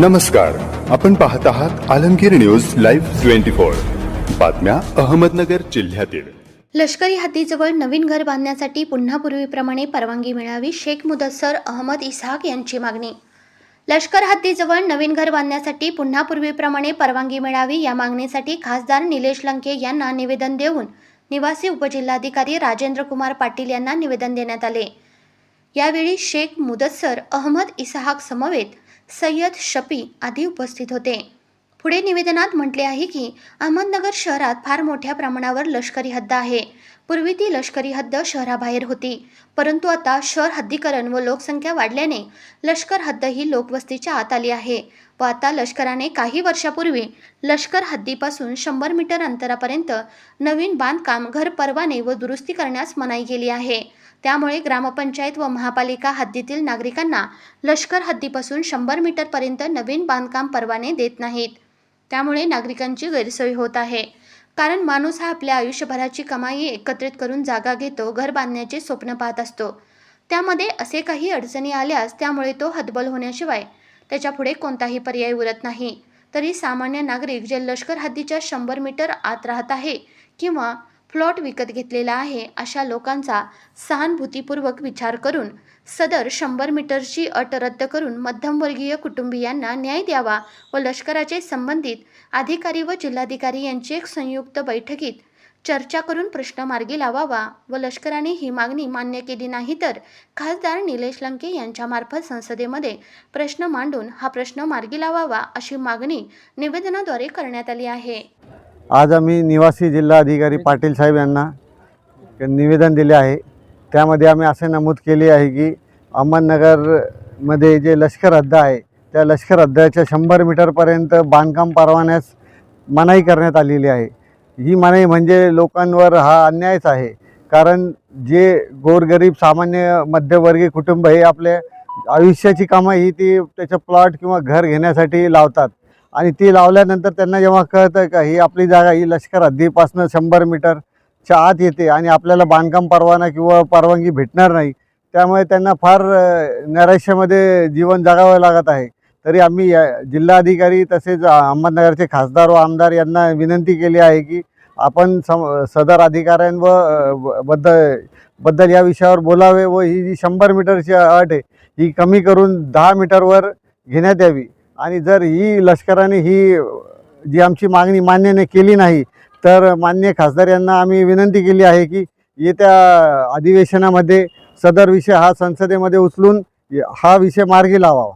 नमस्कार. आपण पाहत आहात Alamgir news live twenty four. बातम्या अहमदनगर जिल्ह्यातील. लष्करी हद्दीजवळ नवीन घर बांधण्यासाठी पुन्हा पूर्वीप्रमाणे परवानगी मिळावी शेख मुदस्सर अहमद इसाक यांची मागणी. लष्कर हद्दीजवळ नवीन घर बांधण्यासाठी पुन्हा पूर्वीप्रमाणे परवानगी मिळावी या मागणीसाठी खासदार निलेश लंके यांना निवेदन देऊन निवासी उपजिल्हाधिकारी राजेंद्र कुमार पाटील यांना निवेदन देण्यात आले. यावेळी शेख मुदस्सर अहमद इसाहाक समवेत सय्यद शफी आदी उपस्थित होते. पुढे निवेदनात म्हटले आहे की अहमदनगर शहरात फार मोठ्या प्रमाणावर लष्करी हद्द आहे. पूर्वी ती लष्करी हद्द शहराबाहेर होती. परंतु आता शहर हद्दीकरण व लोकसंख्या वाढल्याने लष्कर हद्द ही लोकवस्तीच्या आत आली आहे. व आता लष्कराने काही वर्षापूर्वी लष्कर हद्दीपासून शंभर मीटर अंतरापर्यंत नवीन बांधकाम घर परवाने व दुरुस्ती करण्यास मनाई केली आहे. त्यामुळे ग्रामपंचायत व महापालिका हद्दीतील नागरिकांना लष्कर हद्दीपासून शंभर मीटरपर्यंत नवीन बांधकाम परवाने देत नाहीत. त्यामुळे नागरिकांची गैरसोय होत आहे. कारण माणूस हा आपल्या आयुष्यभराची कमाई एकत्रित करून जागा घेतो घर बांधण्याचे स्वप्न पाहत असतो. त्यामध्ये असे काही अडचणी आल्यास त्यामुळे तो हतबल होण्याशिवाय त्याच्यापुढे कोणताही पर्याय उरत नाही. तरी सामान्य नागरिक जे लष्कर हद्दीच्या शंभर मीटर आत राहत आहे किंवा प्लॉट विकत घेतलेला आहे अशा लोकांचा सहानुभूतीपूर्वक विचार करून सदर शंभर मीटरची अट रद्द करून मध्यमवर्गीय कुटुंबियांना न्याय द्यावा व लष्कराचे संबंधित अधिकारी व जिल्हाधिकारी यांची एक संयुक्त बैठकीत चर्चा करून प्रश्न मार्गी लावावा व लष्कराने ही मागणी मान्य केली नाही तर खासदार निलेश लंके यांच्यामार्फत संसदेमध्ये प्रश्न मांडून हा प्रश्न मार्गी लावावा अशी मागणी निवेदनाद्वारे करण्यात आली आहे. आज आम्ही निवासी जिल्हा अधिकारी पाटील साहेब यांना निवेदन दिले आहे. त्यामध्ये आम्ही असे नमूद केले आहे की अहमदनगरमध्ये जे लष्कर हद्द आहे त्या लष्कर हद्दाच्या शंभर मीटरपर्यंत बांधकाम परवान्यास मनाई करण्यात आलेली आहे. ही म्हणे म्हणजे लोकांवर हा अन्यायच आहे. कारण जे गोरगरीब सामान्य मध्यमवर्गीय कुटुंब हे आपल्या आयुष्याची कामं ही ती त्याचं प्लॉट किंवा घर घेण्यासाठी लावतात. आणि ती लावल्यानंतर त्यांना जेव्हा कळतं का ही आपली जागा ही लष्कर हद्दीपासून शंभर मीटरच्या आत येते आणि आपल्याला बांधकाम परवाना किंवा परवानगी भेटणार नाही त्यामुळे त्यांना फार नैराश्यामध्ये जीवन जगावं लागत आहे. तरी आम्ही या जिल्हाधिकारी तसेच अहमदनगरचे खासदार व आमदार यांना विनंती केली आहे की आपण सम सदर अधिकाऱ्यांवबद्दल बद्दल या विषयावर बोलावे व ही जी शंभर मीटरची अट आहे ही कमी करून दहा मीटरवर घेण्यात यावी. आणि जर ही लष्कराने ही जी आमची मागणी मान्यने केली नाही तर मान्य खासदार यांना आम्ही विनंती केली आहे की येत्या अधिवेशनामध्ये सदर विषय हा संसदेमध्ये उचलून हा विषय मार्गी लावावा.